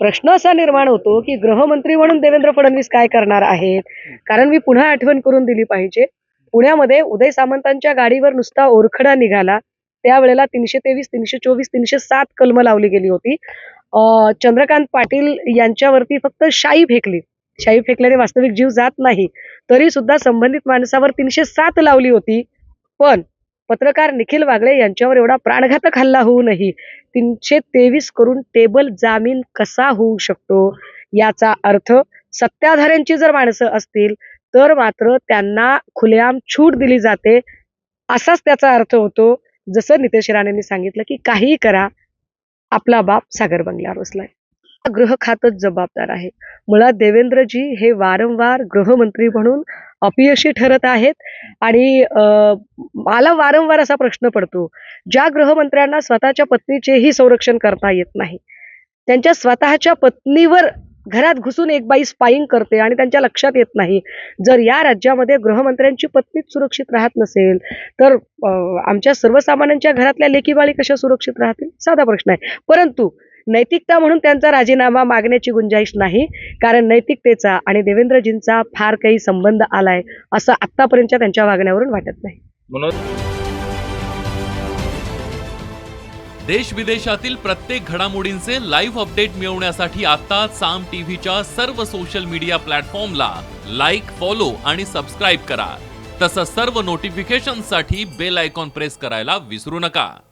प्रश्न असा निर्माण होतो की गृहमंत्री म्हणून देवेंद्र फडणवीस काय करणार आहेत? कारण मी पुन्हा आठवण करून दिली पाहिजे. पुण्यामध्ये उदय सामंतांच्या गाडीवर नुसता ओरखडा निघाला. त्यावेळेला तीनशे तेवीस तीनशे चोवीस तीनशे सात कलम लावली गेली होती. चंद्रकांत पाटील यांच्यावरती फक्त शाई फेकली. शाई फेकल्याने वास्तविक जीव जात नाही. तरी सुद्धा संबंधित माणसावर तीनशे सात लावली होती. पण पत्रकार निखिल वागळे यांच्यावर एवढा प्राणघातक हल्ला होऊनही तीनशे तेवीस करून टेबल जामीन कसा होऊ शकतो? याचा अर्थ सत्ताधाऱ्यांची जर माणसं असतील तर मात्र त्यांना खुलेआम छूट दिली जाते. असाच त्याचा अर्थ होतो जसं नितेश राणेंनी सांगितलं की काहीही करा आपला बाप सागर बंगल्यावर बसलाय. गृह खातच जबाबदार आहे मुळात देवेंद्रजी हे वारंवार गृहमंत्री म्हणून अपयशी ठरत आहेत आणि मला वारंवार असा प्रश्न पडतो ज्या गृहमंत्र्यांना स्वतःच्या पत्नीचेही संरक्षण करता येत नाही त्यांच्या स्वतःच्या पत्नीवर घरात घुसून एक बाई स्पाईंग करते आणि त्यांच्या लक्षात येत नाही. जर या राज्यामध्ये गृहमंत्र्यांची पत्नीच सुरक्षित राहत नसेल तर आमच्या सर्वसामान्यांच्या घरातल्या लेकीबाळी कशा सुरक्षित राहतील? साधा प्रश्न आहे. परंतु नैतिकता म्हणून त्यांचा राजीनामा मागण्याची गुंजाईश नाही. कारण नैतिकतेचा आणि देवेंद्रजींचा फार काही संबंध आलाय असं आतापर्यंतच्या त्यांच्या वागण्यावरून वाटत नाही. म्हणून देश विदेशातील प्रत्येक घडामोडींचे लाईव्ह अपडेट मिळवण्यासाठी आता साम टीव्हीच्या सर्व सोशल मीडिया प्लॅटफॉर्मला लाईक फॉलो आणि सबस्क्राईब करा. तसंच सर्व नोटिफिकेशनसाठी बेल आयकॉन प्रेस करायला विसरू नका.